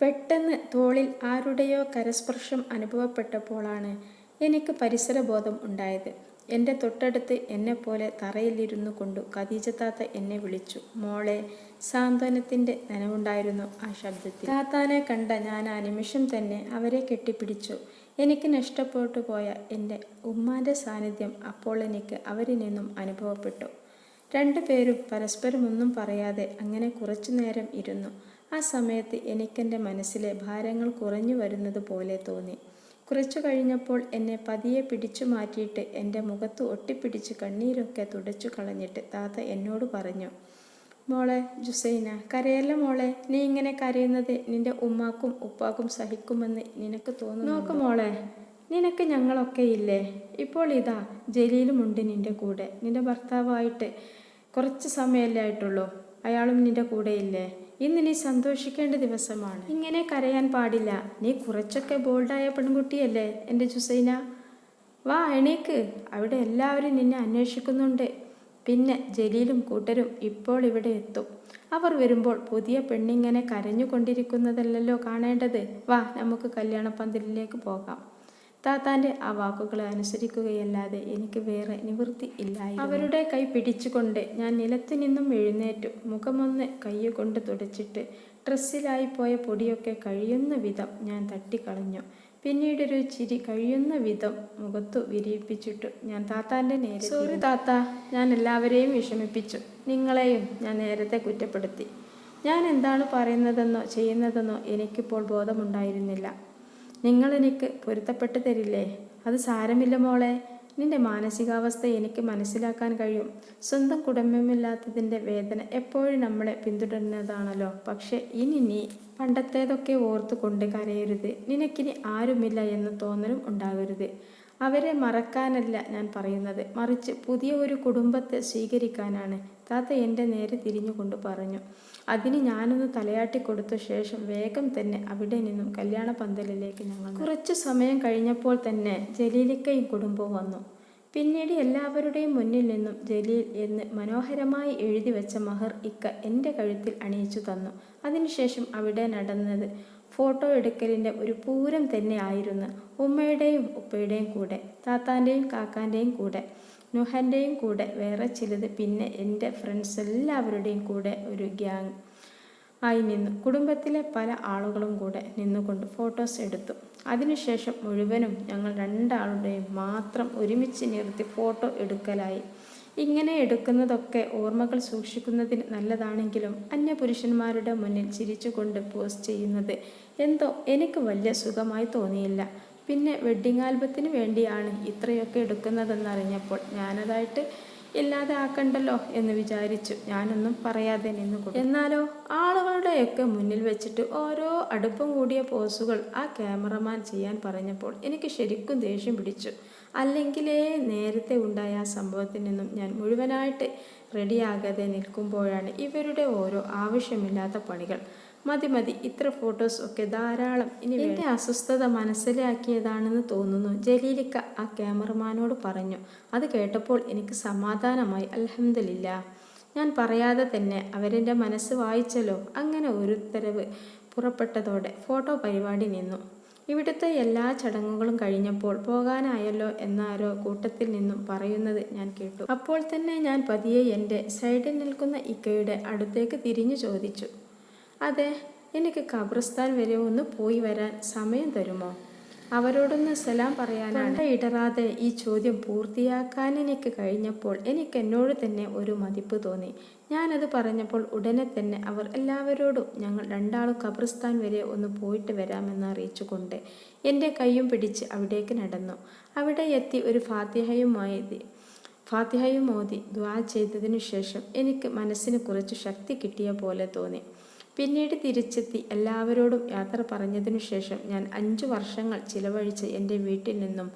പെട്ടെന്ന് തോളിൽ ആരുടെയോ കരസ്പർശം അനുഭവപ്പെട്ടപ്പോഴാണ് എനിക്ക് പരിസരബോധം ഉണ്ടായത്. എന്റെ തൊട്ടടുത്ത് എന്നെപ്പോലെ തറയിലിരുന്നു കൊണ്ടു ഖദീജ താത്ത എന്നെ വിളിച്ചു. മോളെ സാന്ത്വനത്തിന്റെ നനവുണ്ടായിരുന്നു ആ ശബ്ദത്തിൽ. താത്താനെ കണ്ട ഞാൻ ആ നിമിഷം തന്നെ അവരെ കെട്ടിപ്പിടിച്ചു. എനിക്ക് നഷ്ടപ്പെട്ടു പോയ എന്റെ ഉമ്മാന്റെ സാന്നിധ്യം അപ്പോൾ എനിക്ക് അവരിൽ നിന്നും അനുഭവപ്പെട്ടു. രണ്ടുപേരും പരസ്പരം ഒന്നും പറയാതെ അങ്ങനെ കുറച്ചു നേരം ഇരുന്നു. ആ സമയത്ത് എനിക്കെന്റെ മനസ്സിലെ ഭാരങ്ങൾ കുറഞ്ഞു വരുന്നത് പോലെ തോന്നി. കുറച്ചു കഴിഞ്ഞപ്പോൾ എന്നെ പതിയെ പിടിച്ചു മാറ്റിയിട്ട് എന്റെ മുഖത്ത് ഒട്ടിപ്പിടിച്ച് കണ്ണീരൊക്കെ തുടച്ചു കളഞ്ഞിട്ട് താത്ത എന്നോട് പറഞ്ഞു മോളെ ജുസൈന കരയല്ല മോളെ? നീ ഇങ്ങനെ കരയുന്നത് നിന്റെ ഉമ്മാക്കും ഉപ്പാക്കും സഹിക്കുമെന്ന് നിനക്ക് തോന്നുന്നു നോക്ക് മോളെ നിനക്ക് ഞങ്ങളൊക്കെ ഇല്ലേ? ഇപ്പോൾ ഇതാ ജലീലുമുണ്ട് നിന്റെ കൂടെ. നിന്റെ ഭർത്താവായിട്ട് കുറച്ച് സമയമല്ലേ ആയിട്ടുള്ളൂ. അയാളും നിന്റെ കൂടെ ഇല്ലേ? ഇന്ന് നീ സന്തോഷിക്കേണ്ട ദിവസമാണ്. ഇങ്ങനെ കരയാൻ പാടില്ല. നീ കുറച്ചൊക്കെ ബോൾഡായ പെൺകുട്ടിയല്ലേ എന്റെ ജുസൈന? വാ എണീക്ക്. അവിടെ എല്ലാവരും നിന്നെ അന്വേഷിക്കുന്നുണ്ട്. പിന്നെ ജലീലും കൂട്ടരും ഇപ്പോൾ ഇവിടെ എത്തും. അവർ വരുമ്പോൾ പുതിയ പെണ്ണിങ്ങനെ കരഞ്ഞുകൊണ്ടിരിക്കുന്നതല്ലല്ലോ കാണേണ്ടത്. വാ നമുക്ക് കല്യാണപ്പന്തലിലേക്ക് പോകാം. താത്താന്റെ ആ വാക്കുകളെ അനുസരിക്കുകയല്ലാതെ എനിക്ക് വേറെ നിവൃത്തി ഇല്ലായി അവരുടെ കൈ പിടിച്ചുകൊണ്ട് ഞാൻ നിലത്തു നിന്നും എഴുന്നേറ്റു. മുഖമൊന്ന് കൈകൊണ്ട് തുടച്ചിട്ട് ഡ്രസ്സിലായി പോയ പൊടിയൊക്കെ കഴിയുന്ന വിധം ഞാൻ തട്ടിക്കളഞ്ഞു. പിന്നീടൊരു ചിരി കഴിയുന്ന വിധം മുഖത്തു വിരിയിപ്പിച്ചിട്ടു ഞാൻ താത്താന്റെ നേരെ സോറി താത്ത. ഞാൻ എല്ലാവരെയും വിഷമിപ്പിച്ചു. നിങ്ങളെയും ഞാൻ നേരത്തെ കുറ്റപ്പെടുത്തി. ഞാൻ എന്താണ് പറയുന്നതെന്നോ ചെയ്യുന്നതെന്നോ എനിക്കിപ്പോൾ ബോധമുണ്ടായിരുന്നില്ല. നിങ്ങൾ എനിക്ക് പൊരുത്തപ്പെട്ടു തരില്ലേ? അത് സാരമില്ല മോളെ. നിന്റെ മാനസികാവസ്ഥ എനിക്ക് മനസ്സിലാക്കാൻ കഴിയും. സ്വന്തം കുടുംബമില്ലാത്തതിന്റെ വേദന എപ്പോഴും നമ്മളെ പിന്തുടരുന്നതാണല്ലോ. പക്ഷേ ഇനി നീ പണ്ടത്തേതൊക്കെ ഓർത്ത് കൊണ്ട് കരയരുത്. നിനക്കിനി ആരുമില്ല എന്ന തോന്നലും ഉണ്ടാകരുത്. അവരെ മറക്കാനല്ല ഞാൻ പറയുന്നത്. മറിച്ച് പുതിയ ഒരു കുടുംബത്തെ സ്വീകരിക്കാനാണ് താത്ത എന്റെ നേരെ തിരിഞ്ഞുകൊണ്ട് പറഞ്ഞു. അതിന് ഞാനൊന്ന് തലയാട്ടി കൊടുത്ത ശേഷം വേഗം തന്നെ അവിടെ നിന്നും കല്യാണ പന്തലിലേക്ക് ഞങ്ങൾ കുറച്ച് സമയം കഴിഞ്ഞപ്പോൾ തന്നെ ജലീലിക്കയും കുടുംബവും വന്നു. പിന്നീട് എല്ലാവരുടെയും മുന്നിൽ നിന്നും ജലീൽ എന്ന് മനോഹരമായി എഴുതി വെച്ച മഹർ ഇക്ക എന്റെ കഴുത്തിൽ അണിയിച്ചു തന്നു. അതിനുശേഷം അവിടെ നടന്നത് ഫോട്ടോ എടുക്കലിന്റെ ഒരു പൂരം തന്നെ ആയിരുന്നു ഉമ്മയുടെയും ഉപ്പയുടെയും കൂടെ താത്താന്റെയും കാക്കാന്റെയും കൂടെ നുഹന്റെയും കൂടെ വേറെ ചിലത് പിന്നെ എന്റെ ഫ്രണ്ട്സ് എല്ലാവരുടെയും കൂടെ ഒരു ഗ്യാങ് ആയി നിന്നു. കുടുംബത്തിലെ പല ആളുകളും കൂടെ നിന്നുകൊണ്ട് ഫോട്ടോസ് എടുത്തു. അതിനുശേഷം മുഴുവനും ഞങ്ങൾ രണ്ടാളുടെയും മാത്രം ഒരുമിച്ച് നിർത്തി ഫോട്ടോ എടുക്കലായി. ഇങ്ങനെ എടുക്കുന്നതൊക്കെ ഓർമ്മകൾ സൂക്ഷിക്കുന്നതിന് നല്ലതാണെങ്കിലും അന്യപുരുഷന്മാരുടെ മുന്നിൽ ചിരിച്ചുകൊണ്ട് പോസ്റ്റ് ചെയ്യുന്നത് എന്തോ എനിക്ക് വലിയ സുഖമായി തോന്നിയില്ല. പിന്നെ വെഡ്ഡിങ് ആൽബത്തിന് വേണ്ടിയാണ് ഇത്രയൊക്കെ എടുക്കുന്നതെന്നറിഞ്ഞപ്പോൾ ഞാനതായിട്ട് ഇല്ലാതെ ആക്കണ്ടല്ലോ എന്ന് വിചാരിച്ചു. ഞാനൊന്നും പറയാതെ നിന്നു എന്നാലോ ആളുകളുടെയൊക്കെ മുന്നിൽ വെച്ചിട്ട് ഓരോ അടുപ്പം കൂടിയ പോസുകൾ ആ ക്യാമറമാൻ ചെയ്യാൻ പറഞ്ഞപ്പോൾ എനിക്ക് ശരിക്കും ദേഷ്യം പിടിച്ചു. അല്ലെങ്കിലേ നേരത്തെ ഉണ്ടായ ആ സംഭവത്തിൽ നിന്നും ഞാൻ മുഴുവനായിട്ട് റെഡിയാകാതെ നിൽക്കുമ്പോഴാണ് ഇവരുടെ ഓരോ ആവശ്യമില്ലാത്ത പണികൾ. മതി മതി ഇത്ര ഫോട്ടോസ് ഒക്കെ ധാരാളം. ഇനി എന്റെ അസ്വസ്ഥത മനസ്സിലാക്കിയതാണെന്ന് തോന്നുന്നു ജലീലിക്ക ആ ക്യാമറമാനോട് പറഞ്ഞു. അത് കേട്ടപ്പോൾ എനിക്ക് സമാധാനമായി. അലഹമില്ല ഞാൻ പറയാതെ തന്നെ അവരെന്റെ മനസ്സ് വായിച്ചല്ലോ. അങ്ങനെ ഒരു ഉത്തരവ് പുറപ്പെട്ടതോടെ ഫോട്ടോ പരിപാടി നിന്നു. ഇവിടുത്തെ എല്ലാ ചടങ്ങുകളും കഴിഞ്ഞപ്പോൾ പോകാനായല്ലോ എന്നാരോ കൂട്ടത്തിൽ നിന്നും പറയുന്നത് ഞാൻ കേട്ടു. അപ്പോൾ തന്നെ ഞാൻ പതിയെ എന്റെ സൈഡിൽ നിൽക്കുന്ന ഇക്കയുടെ അടുത്തേക്ക് തിരിഞ്ഞു ചോദിച്ചു അതെ എനിക്ക് ഖബർസ്ഥാൻ വരെ ഒന്ന് പോയി വരാൻ സമയം തരുമോ? അവരോടൊന്ന് സലാം പറയാനാണ്. ഇടറാതെ ഈ ചോദ്യം പൂർത്തിയാക്കാൻ എനിക്ക് കഴിഞ്ഞപ്പോൾ എനിക്ക് എന്നോട് തന്നെ ഒരു മതിപ്പ് തോന്നി. ഞാനത് പറഞ്ഞപ്പോൾ ഉടനെ തന്നെ അവർ എല്ലാവരോടും ഞങ്ങൾ രണ്ടാളും ഖബർസ്ഥാൻ വരെ ഒന്ന് പോയിട്ട് വരാമെന്ന് അറിയിച്ചുകൊണ്ട് എന്റെ കൈയും പിടിച്ച് അവിടേക്ക് നടന്നു. അവിടെ എത്തി ഒരു ഫാത്തിഹയുമായി ഫാത്തിഹയും മോദി ദ്വാ ചെയ്തതിനു ശേഷം എനിക്ക് മനസ്സിന് കുറച്ച് ശക്തി കിട്ടിയ പോലെ തോന്നി. പിന്നീട് തിരിച്ചെത്തി എല്ലാവരോടും യാത്ര പറഞ്ഞതിനു ശേഷം ഞാൻ അഞ്ചു വർഷങ്ങൾ ചിലവഴിച്ച് എന്റെ വീട്ടിൽ നിന്നും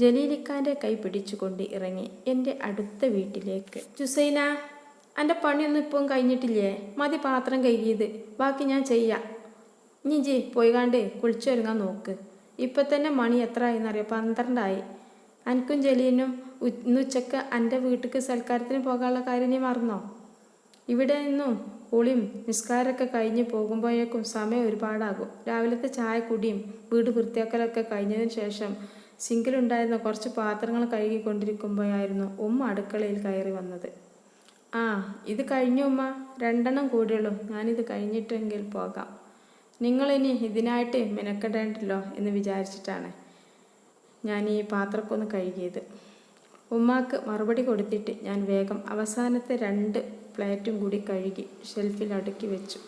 ജലീലിക്കാന്റെ കൈ പിടിച്ചുകൊണ്ട് ഇറങ്ങി എന്റെ അടുത്ത വീട്ടിലേക്ക്. ജുസൈന എന്റെ പണിയൊന്നും ഇപ്പം കഴിഞ്ഞിട്ടില്ലേ? മതി പാത്രം കഴുകിയത്. ബാക്കി ഞാൻ ചെയ്യാം. ഇനി ജി പോയി കണ്ട് കുളിച്ചൊരുങ്ങാൻ നോക്ക്. ഇപ്പം തന്നെ മണി എത്ര ആയിന്നറിയോ പന്ത്രണ്ടായി. അനക്കും ജലീനും ഇന്ന് ഉച്ചയ്ക്ക് എന്റെ വീട്ടിലേക്ക് സൽക്കാരത്തിന് പോകാനുള്ള കാര്യം നീ മറന്നോ? ഇവിടെ നിന്നും കുളിയും നിസ്കാരമൊക്കെ കഴിഞ്ഞ് പോകുമ്പോഴേക്കും സമയം ഒരുപാടാകും. രാവിലത്തെ ചായ കുടിയും വീട് വൃത്തിയാക്കലൊക്കെ കഴിഞ്ഞതിന് ശേഷം സിങ്കിലുണ്ടായിരുന്ന കുറച്ച് പാത്രങ്ങൾ കഴുകിക്കൊണ്ടിരിക്കുമ്പോഴായിരുന്നു ഉമ്മ അടുക്കളയിൽ കയറി വന്നത്. ആ ഇത് കഴിഞ്ഞു ഉമ്മ. രണ്ടെണ്ണം കൂടിയുള്ളൂ. ഞാനിത് കഴിഞ്ഞിട്ടെങ്കിൽ പോകാം. നിങ്ങളിനി ഇതിനായിട്ട് മെനക്കെടേണ്ടല്ലോ എന്ന് വിചാരിച്ചിട്ടാണ് ഞാൻ ഈ പാത്രക്കൊന്ന് കഴുകിയത്. ഉമ്മാക്ക് മറുപടി കൊടുത്തിട്ട് ഞാൻ വേഗം അവസാനത്തെ രണ്ട് പ്ലേറ്റും കൂടി കഴുകി ഷെൽഫിൽ അടുക്കി വെച്ചു.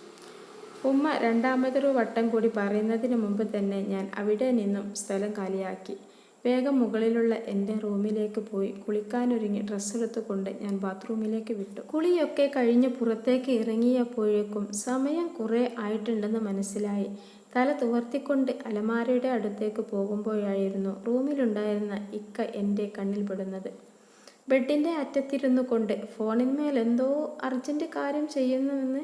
ഉമ്മ രണ്ടാമതൊരു വട്ടം കൂടി പറയുന്നതിന് മുമ്പ് തന്നെ ഞാൻ അവിടെ നിന്നും സ്ഥലം കാലിയാക്കി. വേഗം മുകളിലുള്ള എന്റെ റൂമിലേക്ക് പോയി. കുളിക്കാനൊരുങ്ങി ഡ്രസ്സ് എടുത്തുകൊണ്ട് ഞാൻ ബാത്റൂമിലേക്ക് വിട്ടു. കുളിയൊക്കെ കഴിഞ്ഞ് പുറത്തേക്ക് ഇറങ്ങിയപ്പോഴേക്കും സമയം കുറേ ആയിട്ടുണ്ടെന്ന് മനസ്സിലായി. തല തുവർത്തിക്കൊണ്ട് അലമാരയുടെ അടുത്തേക്ക് പോകുമ്പോഴായിരുന്നു റൂമിലുണ്ടായിരുന്ന ഇക്ക എന്റെ കണ്ണിൽപ്പെടുന്നത് ബെഡിന്റെ അറ്റത്തിരുന്നു കൊണ്ട് ഫോണിന്മേൽ എന്തോ അർജന്റ് കാര്യം ചെയ്യുന്നുവെന്ന്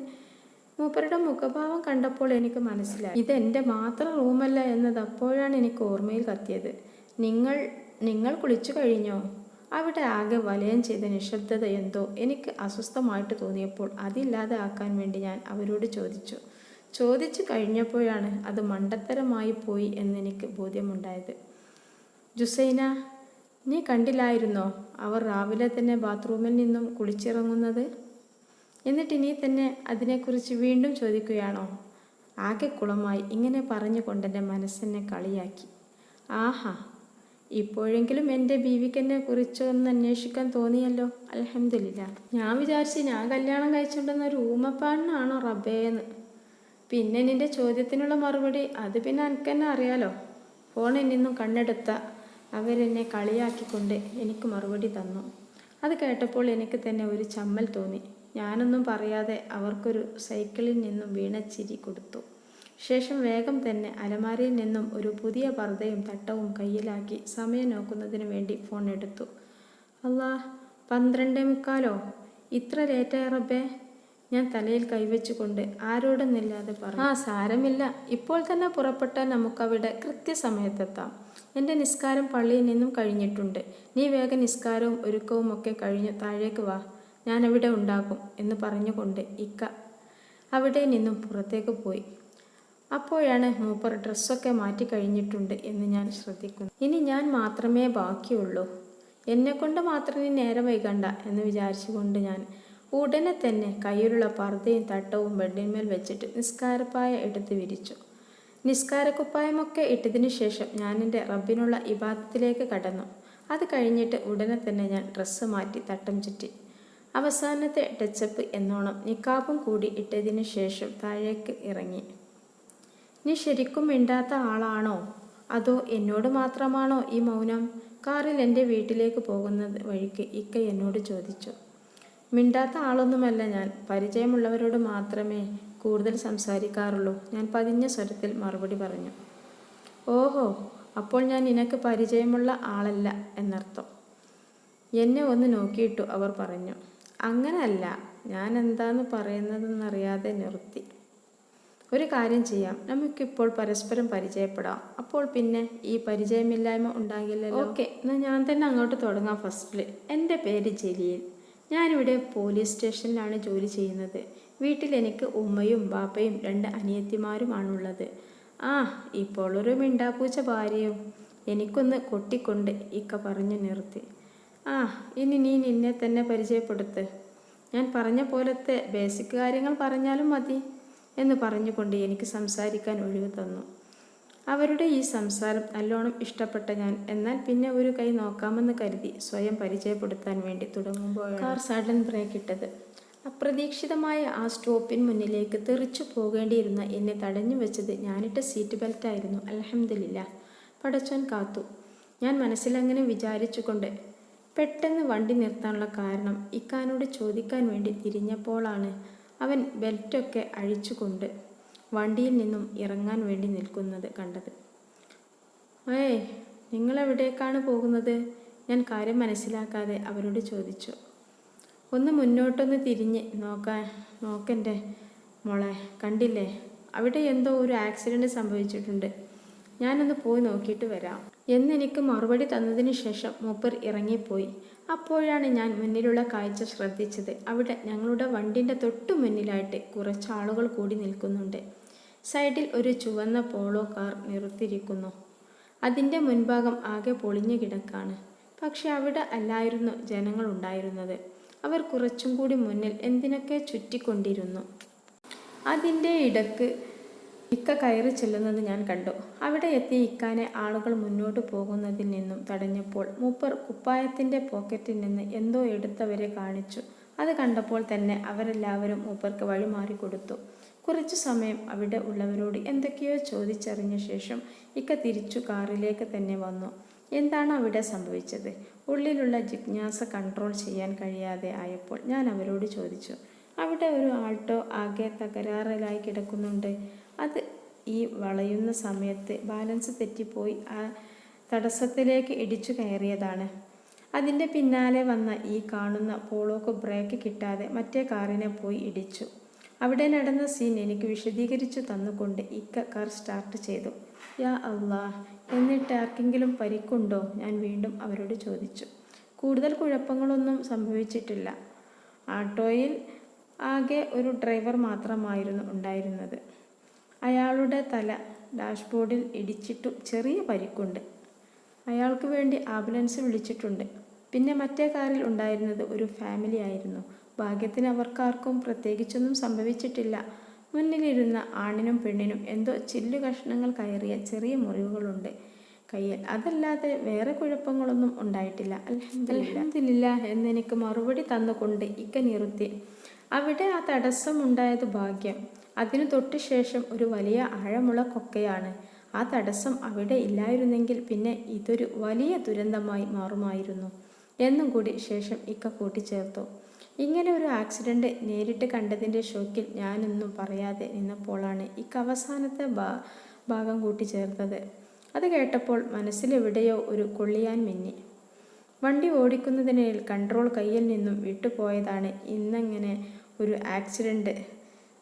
മൂപ്പരുടെ മുഖഭാവം കണ്ടപ്പോൾ എനിക്ക് മനസ്സിലായി. ഇതെന്റെ മാത്രം റൂമല്ല എന്നത് അപ്പോഴാണ് എനിക്ക് ഓർമ്മയിൽ കത്തിയത്. നിങ്ങൾ നിങ്ങൾ കുളിച്ചു കഴിഞ്ഞോ? അവിടെ ആകെ വലയം ചെയ്ത നിശബ്ദത എന്തോ എനിക്ക് അസ്വസ്ഥമായിട്ട് തോന്നിയപ്പോൾ അതില്ലാതെ ആക്കാൻ വേണ്ടി ഞാൻ അവരോട് ചോദിച്ചു. ചോദിച്ചു കഴിഞ്ഞപ്പോഴാണ് അത് മണ്ടത്തരമായി പോയി എന്നെനിക്ക് ബോധ്യമുണ്ടായത്. ജുസൈന നീ കണ്ടില്ലായിരുന്നോ അവർ രാവിലെ തന്നെ ബാത്റൂമിൽ നിന്നും കുളിച്ചിറങ്ങുന്നത്? എന്നിട്ട് നീ തന്നെ അതിനെക്കുറിച്ച് വീണ്ടും ചോദിക്കുകയാണോ? ആകെ കുളമായി ഇങ്ങനെ പറഞ്ഞുകൊണ്ടെന്റെ മനസ്സെന്നെ കളിയാക്കി. ആഹാ ഇപ്പോഴെങ്കിലും എന്റെ ബീവിക്കെന്നെ കുറിച്ച് ഒന്ന് അന്വേഷിക്കാൻ തോന്നിയല്ലോ. അലഹമില്ല ഞാൻ വിചാരിച്ച് ഞാൻ കല്യാണം കഴിച്ചുകൊണ്ടുവന്ന ഒരു ഊമപ്പാടിനാണോ റബ്ബേന്ന്. പിന്നെ നിന്റെ ചോദ്യത്തിനുള്ള മറുപടി അത് പിന്നെ എനിക്ക് തന്നെ അറിയാലോ ഫോണിൽ നിന്നും കണ്ണെടുത്ത അവരെന്നെ കളിയാക്കിക്കൊണ്ട് എനിക്ക് മറുപടി തന്നു. അത് കേട്ടപ്പോൾ എനിക്ക് തന്നെ ഒരു ചമ്മൽ തോന്നി. ഞാനൊന്നും പറയാതെ അവർക്കൊരു സൈക്കിളിൽ നിന്നും വീണച്ചിരി ചിരി കൊടുത്തു. ശേഷം വേഗം തന്നെ അലമാരയിൽ നിന്നും ഒരു പുതിയ പർദ്ദയും തട്ടവും കയ്യിലാക്കി സമയം നോക്കുന്നതിന് വേണ്ടി ഫോൺ എടുത്തു. അല്ലാ പന്ത്രണ്ടേ മുക്കാലോ? ഇത്ര ലേറ്റായ റബ്ബേ. ഞാൻ തലയിൽ കൈവച്ചുകൊണ്ട് ആരോടൊന്നില്ലാതെ പറഞ്ഞു. ആ സാരമില്ല. ഇപ്പോൾ തന്നെ പുറപ്പെട്ടാൽ നമുക്കവിടെ കൃത്യസമയത്തെത്താം. എന്റെ നിസ്കാരം പള്ളിയിൽ നിന്നും കഴിഞ്ഞിട്ടുണ്ട്. നീ വേഗം നിസ്കാരവും ഒരുക്കവും ഒക്കെ കഴിഞ്ഞു താഴേക്ക് വാ. ഞാനവിടെ ഉണ്ടാകും എന്ന് പറഞ്ഞുകൊണ്ട് ഇക്ക അവിടെ നിന്നും പുറത്തേക്ക് പോയി. അപ്പോഴാണ് മൂപ്പർ ഡ്രസ്സൊക്കെ മാറ്റി കഴിഞ്ഞിട്ടുണ്ട് എന്ന് ഞാൻ ശ്രദ്ധിക്കുന്നു. ഇനി ഞാൻ മാത്രമേ ബാക്കിയുള്ളൂ. എന്നെക്കൊണ്ട് മാത്രം നീ നേരം വൈകണ്ട എന്ന് വിചാരിച്ചുകൊണ്ട് ഞാൻ ഉടനെ തന്നെ കയ്യിലുള്ള പർദ്ദയും തട്ടവും ബെഡിന്മേൽ വെച്ചിട്ട് നിസ്കാരപ്പായ എടുത്ത് വിരിച്ചു. നിസ്കാരക്കുപ്പായമൊക്കെ ഇട്ടതിനു ശേഷം ഞാൻ എന്റെ റബ്ബിനുള്ള ഇബാദത്തിലേക്ക് കടന്നു. അത് കഴിഞ്ഞിട്ട് ഉടനെ തന്നെ ഞാൻ ഡ്രസ്സ് മാറ്റി തട്ടം ചുറ്റി. അവസാനത്തെ ടച്ചപ്പ് എന്നോണം നിക്കാബും കൂടി ഇട്ടതിനു ശേഷം താഴേക്ക് ഇറങ്ങി. നീ ശരിക്കും മിണ്ടാത്ത ആളാണോ? അതോ എന്നോട് മാത്രമാണോ ഈ മൗനം? കാറിൽ എന്റെ വീട്ടിലേക്ക് പോകുന്ന വഴിക്ക് ഇക്ക എന്നോട് ചോദിച്ചു. മിണ്ടാത്ത ആളൊന്നുമല്ല ഞാൻ. പരിചയമുള്ളവരോട് മാത്രമേ കൂടുതൽ സംസാരിക്കാറുള്ളൂ. ഞാൻ പതിഞ്ഞ സ്വരത്തിൽ മറുപടി പറഞ്ഞു. ഓഹോ അപ്പോൾ ഞാൻ നിനക്ക് പരിചയമുള്ള ആളല്ല എന്നർത്ഥം. എന്നെ ഒന്ന് നോക്കിയിട്ടു അവർ പറഞ്ഞു. അങ്ങനല്ല. ഞാൻ എന്താന്ന് പറയുന്നതെന്നറിയാതെ നിർത്തി. ഒരു കാര്യം ചെയ്യാം. നമുക്കിപ്പോൾ പരസ്പരം പരിചയപ്പെടാം. അപ്പോൾ പിന്നെ ഈ പരിചയമില്ലായ്മ ഉണ്ടാകില്ലല്ലോ? ഓക്കെ എന്നാൽ ഞാൻ തന്നെ അങ്ങോട്ട് തുടങ്ങാം ഫസ്റ്റിൽ എന്റെ പേര് ജലീൽ. ഞാനിവിടെ പോലീസ് സ്റ്റേഷനിലാണ് ജോലി ചെയ്യുന്നത്. വീട്ടിൽ എനിക്ക് ഉമ്മയും ബാപ്പയും രണ്ട് അനിയത്തിമാരുമാണുള്ളത്. ആ ഇപ്പോൾ ഒരു മിണ്ടാപ്പൂച്ച ഭാര്യയും എനിക്കൊന്ന് കൊട്ടിക്കൊണ്ട് ഇക്ക പറഞ്ഞു നിർത്തി. ആ ഇനി നീ നിന്നെ തന്നെ പരിചയപ്പെടുത്ത്. ഞാൻ പറഞ്ഞ പോലത്തെ ബേസിക് കാര്യങ്ങൾ പറഞ്ഞാലും മതി. എന്ന് പറഞ്ഞുകൊണ്ട് എനിക്ക് സംസാരിക്കാൻ ഒഴിവ് തന്നു. അവരുടെ ഈ സംസാരം നല്ലോണം ഇഷ്ടപ്പെട്ട ഞാൻ. എന്നാൽ പിന്നെ ഒരു കൈ നോക്കാമെന്ന് കരുതി സ്വയം പരിചയപ്പെടുത്താൻ വേണ്ടി തുടങ്ങുമ്പോൾ കാർ സഡൻ ബ്രേക്ക് ഇട്ടത്. അപ്രതീക്ഷിതമായ ആ സ്റ്റോപ്പിന് മുന്നിലേക്ക് തെറിച്ചു പോകേണ്ടിയിരുന്ന എന്നെ തടഞ്ഞു വെച്ചത് ഞാനിട്ട സീറ്റ് ബെൽറ്റായിരുന്നു അലഹമില്ല പടച്ചോൻ കാത്തു. ഞാൻ മനസ്സിലങ്ങനെ വിചാരിച്ചുകൊണ്ട് പെട്ടെന്ന് വണ്ടി നിർത്താനുള്ള കാരണം ഇക്കാനോട് ചോദിക്കാൻ വേണ്ടി തിരിഞ്ഞപ്പോഴാണ് അവൻ ബെൽറ്റൊക്കെ അഴിച്ചുകൊണ്ട് വണ്ടിയിൽ നിന്നും ഇറങ്ങാൻ വേണ്ടി നിൽക്കുന്നത് കണ്ടത്. ഏയ് നിങ്ങളെവിടേക്കാണ് പോകുന്നത്? ഞാൻ കാര്യം മനസ്സിലാക്കാതെ അവരോട് ചോദിച്ചു. ഒന്ന് മുന്നോട്ടൊന്ന് തിരിഞ്ഞ് നോക്കാൻ നോക്കന്റെ മോളെ കണ്ടില്ലേ? അവിടെ എന്തോ ഒരു ആക്സിഡന്റ് സംഭവിച്ചിട്ടുണ്ട്. ഞാനൊന്ന് പോയി നോക്കിയിട്ട് വരാം. എന്നെനിക്ക് മറുപടി തന്നതിന് ശേഷം മൂപ്പർ ഇറങ്ങിപ്പോയി. അപ്പോഴാണ് ഞാൻ മുന്നിലുള്ള കാഴ്ച ശ്രദ്ധിച്ചത്. അവിടെ ഞങ്ങളുടെ വണ്ടിന്റെ തൊട്ടു മുന്നിലായിട്ട് കുറച്ച് ആളുകൾ കൂടി നിൽക്കുന്നുണ്ട്. സൈഡിൽ ഒരു ചുവന്ന പോളോ കാർ നിർത്തിയിരിക്കുന്നു അതിന്റെ മുൻഭാഗം ആകെ പൊളിഞ്ഞു കിടക്കാണ്. പക്ഷെ അവിടെ അല്ലായിരുന്നു ജനങ്ങൾ ഉണ്ടായിരുന്നത്. അവർ കുറച്ചും കൂടി മുന്നിൽ എന്തിനൊക്കെ ചുറ്റിക്കൊണ്ടിരുന്നു. അതിന്റെ ഇടയ്ക്ക് ഇക്ക കയറി ചെല്ലുന്നത് ഞാൻ കണ്ടു. അവിടെ എത്തി ഇക്കാനെ ആളുകൾ മുന്നോട്ട് പോകുന്നതിൽ നിന്നും തടഞ്ഞപ്പോൾ മൂപ്പർ കുപ്പായത്തിന്റെ പോക്കറ്റിൽ നിന്ന് എന്തോ എടുത്തവരെ കാണിച്ചു. അത് കണ്ടപ്പോൾ തന്നെ അവരെല്ലാവരും മൂപ്പർക്ക് വഴിമാറി കൊടുത്തു. കുറച്ചു സമയം അവിടെ ഉള്ളവരോട് എന്തൊക്കെയോ ചോദിച്ചറിഞ്ഞ ശേഷം ഇക്ക തിരിച്ചു കാറിലേക്ക് തന്നെ വന്നു. എന്താണ് അവിടെ സംഭവിച്ചത്? ഉള്ളിലുള്ള ജിജ്ഞാസ കൺട്രോൾ ചെയ്യാൻ കഴിയാതെ ആയപ്പോൾ ഞാൻ അവരോട് ചോദിച്ചു. അവിടെ ഒരു ആൾട്ടോ ആകെ തകരാറിലായി കിടക്കുന്നുണ്ട്. അത് ഈ വളയുന്ന സമയത്ത് ബാലൻസ് തെറ്റിപ്പോയി. ആ തടസ്സത്തിലേക്ക് ഇടിച്ചു കയറിയതാണ്. അതിന്റെ പിന്നാലെ വന്ന ഈ കാണുന്ന പോളോക്ക് ബ്രേക്ക് കിട്ടാതെ മറ്റേ കാറിനെ പോയി ഇടിച്ചു. അവിടെ നടന്ന സീൻ എനിക്ക് വിശദീകരിച്ചു തന്നുകൊണ്ട് ഇക്ക കാർ സ്റ്റാർട്ട് ചെയ്തു. യാ അള്ളാ എന്നിട്ട് ആർക്കെങ്കിലും പരിക്കുണ്ടോ? ഞാൻ വീണ്ടും അവരോട് ചോദിച്ചു. കൂടുതൽ കുഴപ്പങ്ങളൊന്നും സംഭവിച്ചിട്ടില്ല. ആട്ടോയിൽ ആകെ ഒരു ഡ്രൈവർ മാത്രമായിരുന്നു ഉണ്ടായിരുന്നത്. അയാളുടെ തല ഡാഷ്ബോർഡിൽ ഇടിച്ചിട്ടു ചെറിയ പരിക്കുണ്ട്. അയാൾക്ക് വേണ്ടി ആംബുലൻസ് വിളിച്ചിട്ടുണ്ട്. പിന്നെ മറ്റേ കാറിൽ ഉണ്ടായിരുന്നത് ഒരു ഫാമിലി ആയിരുന്നു. ഭാഗ്യത്തിന് അവർക്കാർക്കും പ്രത്യേകിച്ചൊന്നും സംഭവിച്ചിട്ടില്ല. മുന്നിലിരുന്ന ആണിനും പെണ്ണിനും എന്തോ ചില്ലു കഷ്ണങ്ങൾ കയറിയ ചെറിയ മുറിവുകളുണ്ട് കയ്യിൽ. അതല്ലാതെ വേറെ കുഴപ്പങ്ങളൊന്നും ഉണ്ടായിട്ടില്ല. അലഹമില്ല എന്നെനിക്ക് മറുപടി തന്നുകൊണ്ട് ഇക്ക നിർത്തി അവിടെ ആ തടസ്സം ഉണ്ടായത് ഭാഗ്യം. അതിനു തൊട്ട് ശേഷം ഒരു വലിയ ആഴമുള്ള കൊക്കയാണ്. ആ തടസ്സം അവിടെ ഇല്ലായിരുന്നെങ്കിൽ പിന്നെ ഇതൊരു വലിയ ദുരന്തമായി മാറുമായിരുന്നു. എന്നും കൂടി ശേഷം ഇക്ക കൂട്ടിച്ചേർത്തു. ഇങ്ങനെ ഒരു ആക്സിഡന്റ് നേരിട്ട് കണ്ടതിന്റെ ഷോക്കിൽ ഞാനൊന്നും പറയാതെ നിന്നപ്പോഴാണ് ഇക്ക അവസാനത്തെ ഭാ ഭാഗം കൂട്ടിച്ചേർത്തത്. അത് കേട്ടപ്പോൾ മനസ്സിലെവിടെയോ ഒരു കൊള്ളിയാൻ മിന്നി. വണ്ടി ഓടിക്കുന്നതിനിടയിൽ കൺട്രോൾ കയ്യിൽ നിന്നും വിട്ടുപോയതാണ്. ഇന്നങ്ങനെ ഒരു ആക്സിഡന്റ്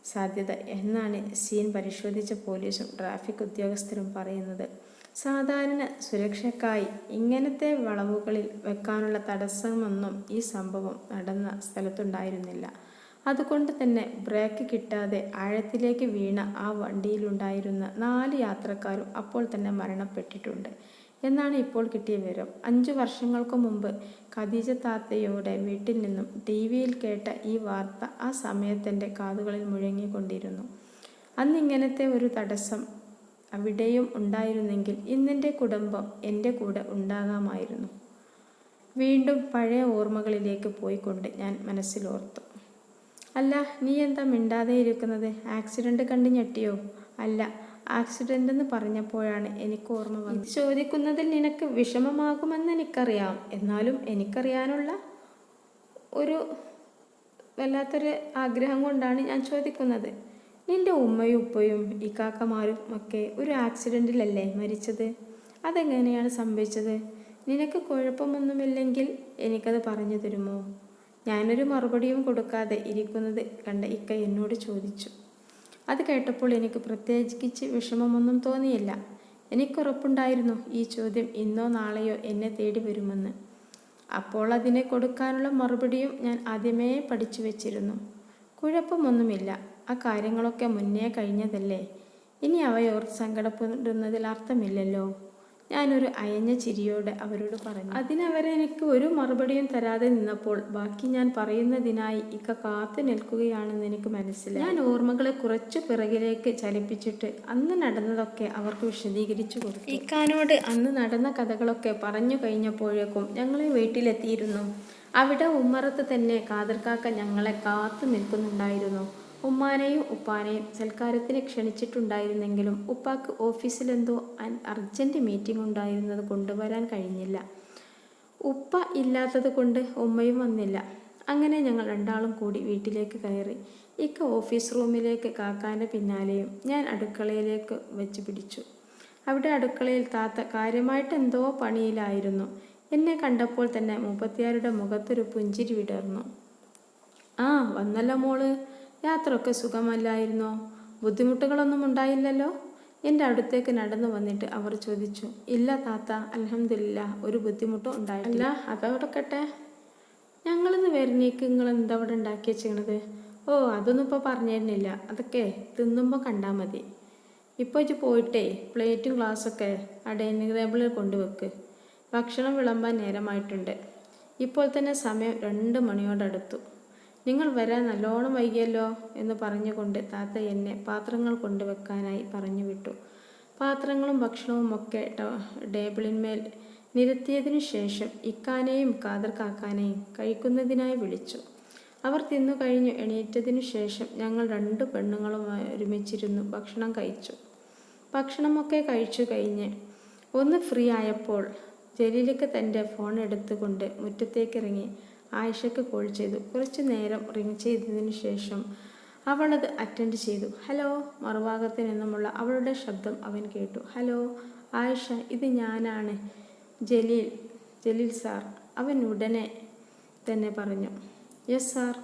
സാധ്യത എന്നാണ് സീൻ പരിശോധിച്ച പോലീസും ട്രാഫിക് ഉദ്യോഗസ്ഥരും പറയുന്നത്. സാധാരണ സുരക്ഷയ്ക്കായി ഇങ്ങനത്തെ വളവുകളിൽ വെക്കാനുള്ള തടസ്സമൊന്നും ഈ സംഭവം നടന്ന സ്ഥലത്തുണ്ടായിരുന്നില്ല. അതുകൊണ്ട് തന്നെ ബ്രേക്ക് കിട്ടാതെ ആഴത്തിലേക്ക് വീണ ആ വണ്ടിയിലുണ്ടായിരുന്ന നാല് യാത്രക്കാരും അപ്പോൾ തന്നെ മരണപ്പെട്ടിട്ടുണ്ട്. എന്നാണ് ഇപ്പോൾ കിട്ടിയ വിവരം. അഞ്ചു വർഷങ്ങൾക്ക് മുമ്പ് ഖദീജ താത്തയുടെ വീട്ടിൽ നിന്നും ടി വിയിൽ കേട്ട ഈ വാർത്ത ആ സമയത്തെന്റെ കാതുകളിൽ മുഴങ്ങിക്കൊണ്ടിരുന്നു. അന്നിങ്ങനത്തെ ഒരു തടസ്സം അവിടെയും ഉണ്ടായിരുന്നെങ്കിൽ ഇന്നെന്റെ കുടുംബം എന്റെ കൂടെ ഉണ്ടാകാമായിരുന്നു. വീണ്ടും പഴയ ഓർമ്മകളിലേക്ക് പോയിക്കൊണ്ട് ഞാൻ മനസ്സിലോർത്തു. അല്ല നീ എന്താ മിണ്ടാതെ ഇരിക്കുന്നത്? ആക്സിഡന്റ് കണ്ട് ഞെട്ടിയോ? അല്ല ആക്സിഡന്റ് എന്ന് പറഞ്ഞപ്പോഴാണ് എനിക്ക് ഓർമ്മ വന്നത്. ചോദിക്കുന്നതിൽ നിനക്ക് വിഷമമാകുമെന്ന് എനിക്കറിയാം. എന്നാലും എനിക്കറിയാനുള്ള ഒരു വല്ലാത്തൊരു ആഗ്രഹം കൊണ്ടാണ് ഞാൻ ചോദിക്കുന്നത്. നിന്റെ ഉമ്മയും ഉപ്പയും ഇക്കാക്കമാരും ഒക്കെ ഒരു ആക്സിഡന്റിലല്ലേ മരിച്ചത്? അതെങ്ങനെയാണ് സംഭവിച്ചത്? നിനക്ക് കുഴപ്പമൊന്നുമില്ലെങ്കിൽ എനിക്കത് പറഞ്ഞു തരുമോ? ഞാനൊരു മറുപടിയും കൊടുക്കാതെ ഇരിക്കുന്നത് കണ്ട ഇക്ക എന്നോട് ചോദിച്ചു. അത് കേട്ടപ്പോൾ എനിക്ക് പ്രത്യേകിച്ച് വിഷമമൊന്നും തോന്നിയില്ല. എനിക്കുറപ്പുണ്ടായിരുന്നു ഈ ചോദ്യം ഇന്നോ നാളെയോ എന്നെ തേടി വരുമെന്ന്. അപ്പോൾ അതിനെ കൊടുക്കാനുള്ള മറുപടിയും ഞാൻ ആദ്യമേ പഠിച്ചു വെച്ചിരുന്നു. കുഴപ്പമൊന്നുമില്ല. ആ കാര്യങ്ങളൊക്കെ മുന്നേ കഴിഞ്ഞതല്ലേ? ഇനി അവയോർത്ത് സങ്കടപ്പെടുന്നതിൽ അർത്ഥമില്ലല്ലോ. ഞാനൊരു അയഞ്ഞ ചിരിയോടെ അവരോട് പറഞ്ഞു അതിനവരെനിക്ക് ഒരു മറുപടിയും തരാതെ നിന്നപ്പോൾ ബാക്കി ഞാൻ പറയുന്നതിനായി ഇക്ക കാത്തു നിൽക്കുകയാണെന്ന് എനിക്ക് മനസ്സിലായി. ഞാൻ ഓർമ്മകളെ കുറച്ച് പിറകിലേക്ക് ചലിപ്പിച്ചിട്ട് അന്ന് നടന്നതൊക്കെ അവർക്ക് വിശദീകരിച്ചു കൊടുത്തു. ഇക്കാനോട് അന്ന് നടന്ന കഥകളൊക്കെ പറഞ്ഞു കഴിഞ്ഞപ്പോഴേക്കും ഞങ്ങളെ വീട്ടിലെത്തിയിരുന്നു. അവിടെ ഉമ്മറത്ത് തന്നെ കാതിർക്കാക്ക ഞങ്ങളെ കാത്തു നിൽക്കുന്നുണ്ടായിരുന്നു. ഉമ്മാനെയും ഉപ്പാനെയും സൽക്കാരത്തിന് ക്ഷണിച്ചിട്ടുണ്ടായിരുന്നെങ്കിലും ഉപ്പാക്ക് ഓഫീസിലെന്തോ അർജന്റ് മീറ്റിംഗ് ഉണ്ടായിരുന്നത് കൊണ്ടുവരാൻ കഴിഞ്ഞില്ല. ഉപ്പ ഇല്ലാത്തത് കൊണ്ട് ഉമ്മയും വന്നില്ല. അങ്ങനെ ഞങ്ങൾ രണ്ടാളും കൂടി വീട്ടിലേക്ക് കയറി. ഇക്ക ഓഫീസ് റൂമിലേക്ക് കാക്കാന്റെ പിന്നാലെയും ഞാൻ അടുക്കളയിലേക്ക് വെച്ച് പിടിച്ചു. അവിടെ അടുക്കളയിൽ താത്ത കാര്യമായിട്ട് എന്തോ പണിയിലായിരുന്നു. എന്നെ കണ്ടപ്പോൾ തന്നെ മുപ്പത്തിയാറുടെ മുഖത്തൊരു പുഞ്ചിരി വിടർന്നു. ആ വന്നല്ലോ മോൾ. യാത്രയൊക്കെ സുഖമല്ലായിരുന്നോ? ബുദ്ധിമുട്ടുകളൊന്നും ഉണ്ടായില്ലല്ലോ? എന്റെ അടുത്തേക്ക് നടന്നു വന്നിട്ട് അവർ ചോദിച്ചു ഇല്ല താത്ത അലഹമില്ല ഒരു ബുദ്ധിമുട്ടും ഉണ്ടായിട്ടില്ല. അതവിടെക്കട്ടെ? ഞങ്ങളിന്ന് വരുന്നേക്ക് നിങ്ങൾ എന്താ അവിടെ ഉണ്ടാക്കി വെച്ചിരുന്നത് ഓ അതൊന്നും ഇപ്പോൾ പറഞ്ഞിരുന്നില്ല. അതൊക്കെ തിന്നുമ്പോൾ കണ്ടാൽ മതി. ഇപ്പോൾ ഇച്ച് പോയിട്ടേ പ്ലേറ്റും ഗ്ലാസ്സൊക്കെ ആ ഡൈനിങ് ടേബിളിൽ കൊണ്ടുവെക്ക്. ഭക്ഷണം വിളമ്പാൻ നേരമായിട്ടുണ്ട്. ഇപ്പോൾ തന്നെ സമയം രണ്ട് മണിയോടടുത്തു. നിങ്ങൾ വരാൻ നല്ലോണം വൈകിയല്ലോ എന്ന് പറഞ്ഞുകൊണ്ട് താത്ത എന്നെ പാത്രങ്ങൾ കൊണ്ടുവെക്കാനായി പറഞ്ഞു വിട്ടു പാത്രങ്ങളും ഭക്ഷണവും ഒക്കെ ടേബിളിന്മേൽ നിരത്തിയതിനു ശേഷം ഇക്കാനെയും കാതർ കാക്കാനെയും കഴിക്കുന്നതിനായി വിളിച്ചു. അവർ തിന്നു കഴിഞ്ഞു എണീറ്റതിനു ശേഷം ഞങ്ങൾ രണ്ട് പെണ്ണുങ്ങളും ഒരുമിച്ചിരുന്നു ഭക്ഷണം കഴിച്ചു. ഭക്ഷണമൊക്കെ കഴിച്ചു കഴിഞ്ഞ് ഒന്ന് ഫ്രീ ആയപ്പോൾ ജലീലക്ക് തന്റെ ഫോൺ എടുത്തുകൊണ്ട് മുറ്റത്തേക്ക് ഇറങ്ങി ആയിഷയ്ക്ക് കോൾ ചെയ്തു. കുറച്ചു നേരം റിങ് ചെയ്തതിന് ശേഷം അവളത് അറ്റൻഡ് ചെയ്തു. ഹലോ മറുഭാഗത്ത് നിന്നുമുള്ള അവളുടെ ശബ്ദം അവൻ കേട്ടു. ഹലോ ആയിഷ ഇത് ഞാനാണ് ജലീൽ ജലീൽ സാർ അവൻ ഉടനെ തന്നെ പറഞ്ഞു. യെസ് സാർ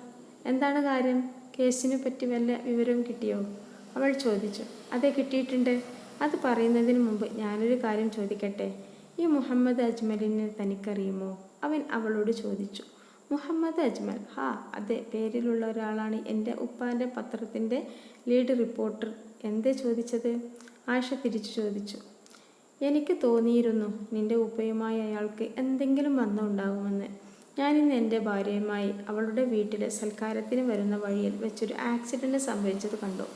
എന്താണ് കാര്യം? കേസിനെ പറ്റി വല്ല വിവരവും കിട്ടിയോ? അവൾ ചോദിച്ചു. അതെ കിട്ടിയിട്ടുണ്ട്. അത് പറയുന്നതിന് മുമ്പ് ഞാനൊരു കാര്യം ചോദിക്കട്ടെ? ഈ മുഹമ്മദ് അജ്മലിനെ തനിക്കറിയുമോ? അവൻ അവളോട് ചോദിച്ചു. മുഹമ്മദ് അജ്മൽ. ഹാ അതെ പേരിലുള്ള ഒരാളാണ് എന്റെ ഉപ്പാന്റെ പത്രത്തിന്റെ ലീഡ് റിപ്പോർട്ടർ. എന്തേ ചോദിച്ചത്? ആയിഷ തിരിച്ചു ചോദിച്ചു. എനിക്ക് തോന്നിയിരുന്നു നിന്റെ ഉപ്പയുമായി അയാൾക്ക് എന്തെങ്കിലും ബന്ധമുണ്ടാകുമെന്ന്. ഞാനിന്ന് എന്റെ ഭാര്യയുമായി അവളുടെ വീട്ടിലെ സൽക്കാരത്തിന് വരുന്ന വഴിയിൽ വെച്ചൊരു ആക്സിഡന്റ് സംഭവിച്ചത് കണ്ടു.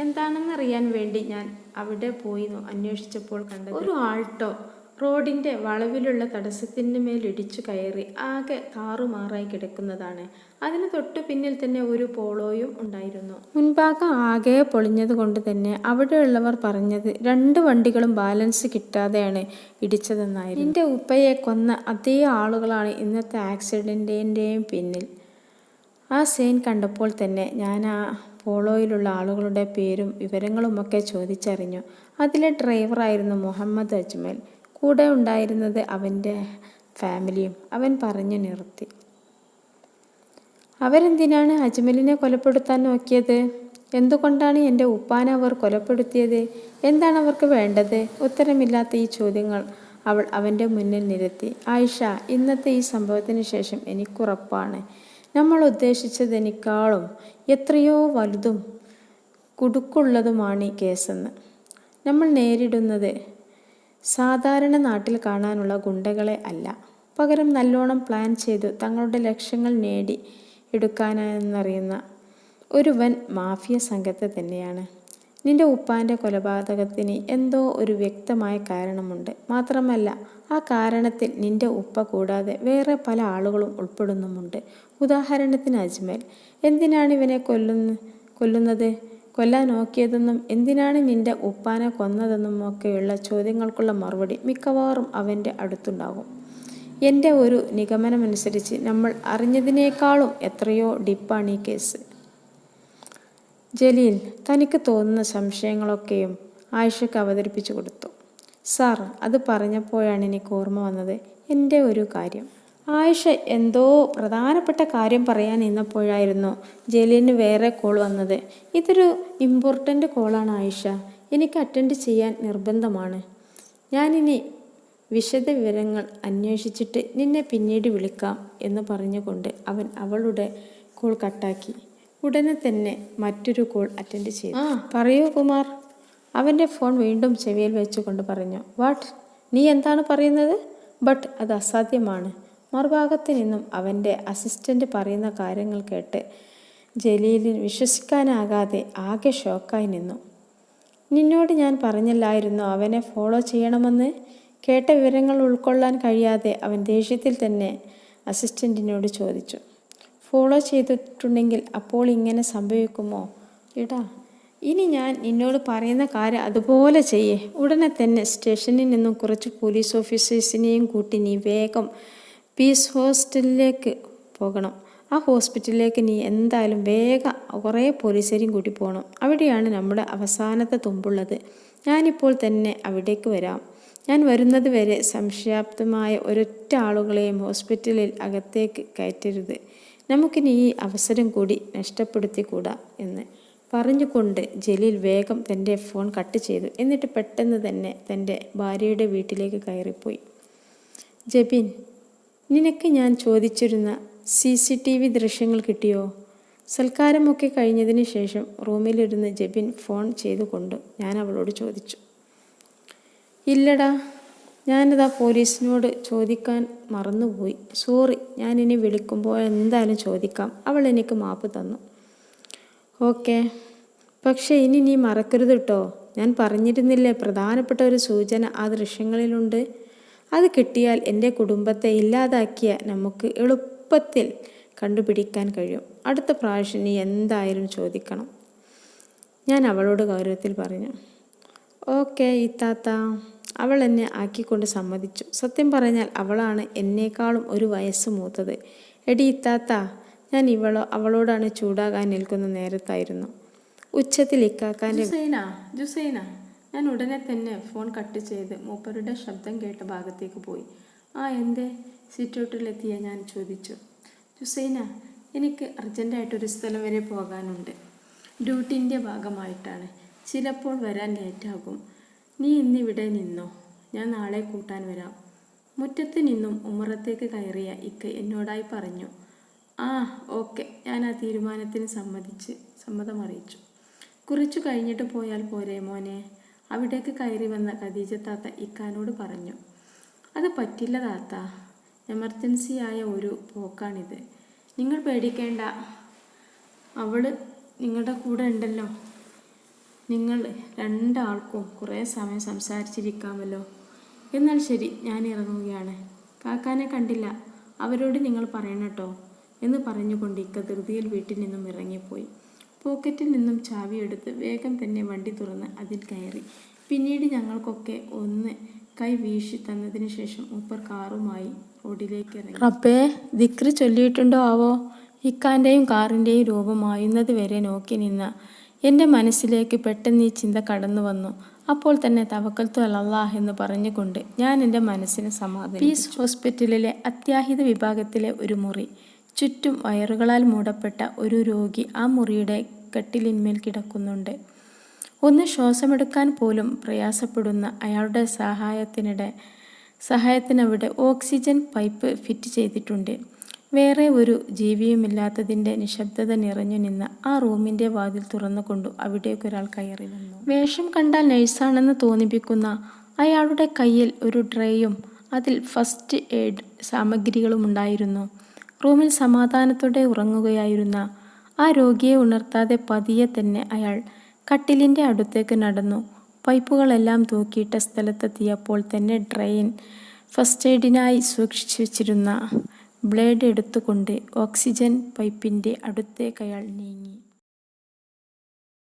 എന്താണെന്നറിയാൻ വേണ്ടി ഞാൻ അവിടെ പോയി അന്വേഷിച്ചപ്പോൾ കണ്ടത് ഒരു ആൾട്ടോ? റോഡിന്റെ വളവിലുള്ള തടസ്സത്തിന് മേലിടിച്ചു കയറി ആകെ താറുമാറായി കിടക്കുന്നതാണ്. അതിന് തൊട്ടു പിന്നിൽ തന്നെ ഒരു പോളോയും ഉണ്ടായിരുന്നു. മുൻഭാഗം ആകെ പൊളിഞ്ഞത് കൊണ്ട് തന്നെ അവിടെയുള്ളവർ പറഞ്ഞത് രണ്ട് വണ്ടികളും ബാലൻസ് കിട്ടാതെയാണ് ഇടിച്ചതെന്നായിരുന്നു. എന്റെ ഉപ്പയെ കൊന്ന അതേ ആളുകളാണ് ഇന്നത്തെ ആക്സിഡന്റിന്റെയും പിന്നിൽ. ആ സീൻ കണ്ടപ്പോൾ തന്നെ ഞാൻ ആ പോളോയിലുള്ള ആളുകളുടെ പേരും വിവരങ്ങളുമൊക്കെ ചോദിച്ചറിഞ്ഞു. അതിലെ ഡ്രൈവറായിരുന്നു മുഹമ്മദ് അജ്മൽ. കൂടെ ഉണ്ടായിരുന്നത് അവന്റെ ഫാമിലിയും. അവൻ പറഞ്ഞു നിർത്തി. അവരെന്തിനാണ് അജ്മലിനെ കൊലപ്പെടുത്താൻ നോക്കിയത്? എന്തുകൊണ്ടാണ് എന്റെ ഉപ്പാനെ അവർ കൊലപ്പെടുത്തിയത്? എന്താണ് അവർക്ക് വേണ്ടത്? ഉത്തരമില്ലാത്ത ഈ ചോദ്യങ്ങൾ അവൾ അവന്റെ മുന്നിൽ നിരത്തി. ആയിഷ ഇന്നത്തെ ഈ സംഭവത്തിന് ശേഷം എനിക്കുറപ്പാണ്. നമ്മൾ ഉദ്ദേശിച്ചതിനേക്കാളും എത്രയോ വലുതും കുടുക്കുള്ളതുമാണ് ഈ കേസെന്ന്. നമ്മൾ നേരിടുന്നത് സാധാരണ നാട്ടിൽ കാണാനുള്ള ഗുണ്ടകളെ അല്ല. പകരം നല്ലോണം പ്ലാൻ ചെയ്തു തങ്ങളുടെ ലക്ഷ്യങ്ങൾ നേടി എടുക്കാനെന്നറിയുന്ന ഒരു വൻ മാഫിയ സംഘത്തെ തന്നെയാണ്. നിന്റെ ഉപ്പാന്റെ കൊലപാതകത്തിന് എന്തോ ഒരു വ്യക്തമായ കാരണമുണ്ട്. മാത്രമല്ല ആ കാരണത്തിൽ നിന്റെ ഉപ്പ കൂടാതെ വേറെ പല ആളുകളും ഉൾപ്പെടുന്നുമുണ്ട്. ഉദാഹരണത്തിന് അജ്മൽ. എന്തിനാണ് ഇവനെ കൊല്ലുന്ന കൊല്ലുന്നത്? കൊല്ലാൻ നോക്കിയതെന്നും എന്തിനാണ് നിന്റെ ഉപ്പാനെ കൊന്നതെന്നും ഒക്കെയുള്ള ചോദ്യങ്ങൾക്കുള്ള മറുപടി മിക്കവാറും അവന്റെ അടുത്തുണ്ടാകും. എന്റെ ഒരു നിഗമനമനുസരിച്ച് നമ്മൾ അറിഞ്ഞതിനേക്കാളും എത്രയോ ഡിപ്പാണ് ഈ കേസ് ജലീൽ തനിക്ക് തോന്നുന്ന സംശയങ്ങളൊക്കെയും ആയിഷയ്ക്ക് അവതരിപ്പിച്ചു കൊടുത്തു. സാർ അത് പറഞ്ഞപ്പോഴാണ് എനിക്ക് ഓർമ്മ വന്നത് എന്റെ ഒരു കാര്യം. ആയിഷ എന്തോ പ്രധാനപ്പെട്ട കാര്യം പറയാൻ നിന്നപ്പോഴായിരുന്നു ജലീലിന് വേറെ കോൾ വന്നത്. ഇതൊരു ഇമ്പോർട്ടന്റ് കോളാണ് ആയിഷ. എനിക്ക് അറ്റൻഡ് ചെയ്യാൻ നിർബന്ധമാണ്. ഞാനിനി വിശദ വിവരങ്ങൾ അന്വേഷിച്ചിട്ട് നിന്നെ പിന്നീട് വിളിക്കാം എന്ന് പറഞ്ഞുകൊണ്ട് അവൻ അവളുടെ കോൾ കട്ടാക്കി ഉടനെ തന്നെ മറ്റൊരു കോൾ അറ്റൻഡ് ചെയ്തു. ആ. പറയൂ കുമാർ. അവന്റെ ഫോൺ വീണ്ടും ചെവിയിൽ വെച്ചുകൊണ്ട് പറഞ്ഞു. വാട്ട്? നീ എന്താണ് പറയുന്നത്? ബട്ട് അത് അസാധ്യമാണ്. മറുഭാഗത്ത് നിന്നും അവന്റെ അസിസ്റ്റന്റ് പറയുന്ന കാര്യങ്ങൾ കേട്ട് ജലീലിന് വിശ്വസിക്കാനാകാതെ ആകെ ഷോക്കായി നിന്നു. നിന്നോട് ഞാൻ പറഞ്ഞില്ലായിരുന്നു അവനെ ഫോളോ ചെയ്യണമെന്ന്. കേട്ട വിവരങ്ങൾ ഉൾക്കൊള്ളാൻ കഴിയാതെ അവൻ ദേഷ്യത്തിൽ തന്നെ അസിസ്റ്റന്റിനോട് ചോദിച്ചു. ഫോളോ ചെയ്തിട്ടുണ്ടെങ്കിൽ അപ്പോൾ ഇങ്ങനെ സംഭവിക്കുമോ? ഇടാ ഇനി ഞാൻ നിന്നോട് പറയുന്ന കാര്യം അതുപോലെ ചെയ്യേ. ഉടനെ തന്നെ സ്റ്റേഷനിൽ നിന്നും കുറച്ച് പോലീസ് ഓഫീസേഴ്സിനെയും കൂട്ടി നീ വേഗം പീസ് ഹോസ്റ്റലിലേക്ക് പോകണം. ആ ഹോസ്പിറ്റലിലേക്ക് നീ എന്തായാലും വേഗം കുറേ പോലീസുകാരും കൂട്ടി പോകണം അവിടെയാണ് നമ്മുടെ അവസാനത്തെ തുമ്പുള്ളത്. ഞാനിപ്പോൾ തന്നെ അവിടേക്ക് വരാം. ഞാൻ വരുന്നത് വരെ സംശയാപ്തമായ ഒരൊറ്റ ആളുകളെയും ഹോസ്പിറ്റലിൽ അകത്തേക്ക് കയറ്റരുത്. നമുക്കിനി ഈ അവസരം കൂടി നഷ്ടപ്പെടുത്തിക്കൂടാ എന്ന് പറഞ്ഞുകൊണ്ട് ജലീൽ വേഗം തന്റെ ഫോൺ കട്ട് ചെയ്തു. എന്നിട്ട് പെട്ടെന്ന് തന്നെ തന്റെ ഭാര്യയുടെ വീട്ടിലേക്ക് കയറിപ്പോയി. ജബിൻ നിനക്ക് ഞാൻ ചോദിച്ചിരുന്ന സി സി ടി വി ദൃശ്യങ്ങൾ കിട്ടിയോ? സൽക്കാരമൊക്കെ കഴിഞ്ഞതിന് ശേഷം റൂമിലിരുന്ന് ജബിൻ ഫോൺ ചെയ്തുകൊണ്ട് ഞാൻ അവളോട് ചോദിച്ചു. ഇല്ലടാ ഞാനതാ പോലീസിനോട് ചോദിക്കാൻ മറന്നുപോയി. സോറി ഞാൻ ഇനി വിളിക്കുമ്പോൾ എന്തായാലും ചോദിക്കാം. അവൾ എനിക്ക് മാപ്പ് തന്നു. ഓക്കെ. പക്ഷേ ഇനി നീ മറക്കരുത് കേട്ടോ ഞാൻ പറഞ്ഞിരുന്നില്ലേ പ്രധാനപ്പെട്ട ഒരു സൂചന ആ ദൃശ്യങ്ങളിലുണ്ട്. അത് കിട്ടിയാൽ എന്റെ കുടുംബത്തെ ഇല്ലാതാക്കിയ നമുക്ക് എളുപ്പത്തിൽ കണ്ടുപിടിക്കാൻ കഴിയും. അടുത്ത പ്രാവശ്യം നീ എന്തായാലും ചോദിക്കണം. ഞാൻ അവളോട് ഗൗരവത്തിൽ പറഞ്ഞു ഓക്കെ ഇത്താത്ത അവൾ എന്നെ ആക്കിക്കൊണ്ട് സമ്മതിച്ചു. സത്യം പറഞ്ഞാൽ അവളാണ് എന്നേക്കാളും ഒരു വയസ്സ് മൂത്തത്. എടി ഇത്താത്ത ഞാൻ ഇവളോ അവളോടാണ് ചൂടാകാൻ നിൽക്കുന്ന നേരത്തായിരുന്നു. ഉച്ചത്തിൽ ഇക്കാക്കാന്റെ ജുസൈന ജുസൈന. ഞാൻ ഉടനെ തന്നെ ഫോൺ കട്ട് ചെയ്ത് മൂപ്പരുടെ ശബ്ദം കേട്ട ഭാഗത്തേക്ക് പോയി. ആ എന്തേ? സിറ്റൗട്ടിലെത്തിയ ഞാൻ ചോദിച്ചു. ജുസൈന എനിക്ക് അർജന്റായിട്ടൊരു സ്ഥലം വരെ പോകാനുണ്ട്. ഡ്യൂട്ടിന്റെ ഭാഗമായിട്ടാണ്. ചിലപ്പോൾ വരാൻ ലേറ്റാകും. നീ ഇന്നിവിടെ നിന്നോ? ഞാൻ നാളെ കൂട്ടാൻ വരാം. മുറ്റത്ത് നിന്നും ഉമ്മറത്തേക്ക് കയറിയ ഇക്ക എന്നോടായി പറഞ്ഞു. ആ ഓക്കെ ഞാൻ ആ തീരുമാനത്തിന് സമ്മതിച്ച് സമ്മതം അറിയിച്ചു കുറിച്ചു കഴിഞ്ഞിട്ട് പോയാൽ പോരെ മോനെ? അവിടേക്ക് കയറി വന്ന ഖദീജ താത്ത ഇക്കാനോട് പറഞ്ഞു അത് പറ്റില്ല താത്ത. എമർജൻസി ആയ ഒരു പോക്കാണിത്. നിങ്ങൾ പേടിക്കേണ്ട. അവൾ നിങ്ങളുടെ കൂടെ ഉണ്ടല്ലോ. നിങ്ങൾ രണ്ടാൾക്കും കുറേ സമയം സംസാരിച്ചിരിക്കാമല്ലോ. എന്നാൽ ശരി ഞാൻ ഇറങ്ങുകയാണ്. കാക്കാനെ കണ്ടില്ല. അവരോട് നിങ്ങൾ പറയണം കേട്ടോ എന്ന് പറഞ്ഞുകൊണ്ട് ഇക്ക ധൃതിയിൽ വീട്ടിൽ നിന്നും ഇറങ്ങിപ്പോയി. പോക്കറ്റിൽ നിന്നും ചാവിയെടുത്ത് വേഗം തന്നെ വണ്ടി തുറന്ന് അതിൽ കയറി. പിന്നീട് ഞങ്ങൾക്കൊക്കെ ഒന്ന് കൈ വീശി തന്നതിന് ശേഷം മൂപ്പർ കാറുമായി റോഡിലേക്ക് ഇറങ്ങി. റബ്ബേ ദിക്രി ചൊല്ലിയിട്ടുണ്ടോ ആവോ? ഇക്കാന്റെയും കാറിന്റെയും രൂപമായുന്നത് വരെ നോക്കി നിന്ന എന്റെ മനസ്സിലേക്ക് പെട്ടെന്ന് ഈ ചിന്ത കടന്നു വന്നു. അപ്പോൾ തന്നെ തവക്കൽത്തു അല്ലാഹ് എന്ന് പറഞ്ഞുകൊണ്ട് ഞാൻ എന്റെ മനസ്സിന് സമാധാനം പീസ് ഹോസ്പിറ്റലിലെ അത്യാഹിത വിഭാഗത്തിലെ ഒരു മുറി. ചുറ്റും വയറുകളാൽ മൂടപ്പെട്ട ഒരു രോഗി ആ മുറിയുടെ കട്ടിലിന്മേൽ കിടക്കുന്നുണ്ട്. ഒന്ന് ശ്വാസമെടുക്കാൻ പോലും പ്രയാസപ്പെടുന്ന അയാളുടെ സഹായത്തിനിടെ സഹായത്തിനവിടെ ഓക്സിജൻ പൈപ്പ് ഫിറ്റ് ചെയ്തിട്ടുണ്ട്. വേറെ ഒരു ജീവിയുമില്ലാത്തതിന്റെ നിശബ്ദത നിറഞ്ഞു നിന്ന ആ റൂമിന്റെ വാതിൽ തുറന്നുകൊണ്ടു അവിടേക്കൊരാൾ കയറി വന്നു. വേഷം കണ്ടാൽ നഴ്സാണെന്ന് തോന്നിപ്പിക്കുന്ന അയാളുടെ കയ്യിൽ ഒരു ട്രേയും അതിൽ ഫസ്റ്റ് എയ്ഡ് സാമഗ്രികളും ഉണ്ടായിരുന്നു റൂമിൽ സമാധാനത്തോടെ ഉറങ്ങുകയായിരുന്ന ആ രോഗിയെ ഉണർത്താതെ പതിയെ തന്നെ അയാൾ കട്ടിലിന്റെ അടുത്തേക്ക് നടന്നു. പൈപ്പുകളെല്ലാം തൂക്കിയിട്ട സ്ഥലത്തെത്തിയപ്പോൾ തന്നെ ഡ്രെയിൻ ഫസ്റ്റ് എയ്ഡിനായി സൂക്ഷിച്ചു വച്ചിരുന്ന ബ്ലേഡ് എടുത്തുകൊണ്ട് ഓക്സിജൻ പൈപ്പിന്റെ അടുത്തേക്ക് അയാൾ നീങ്ങി.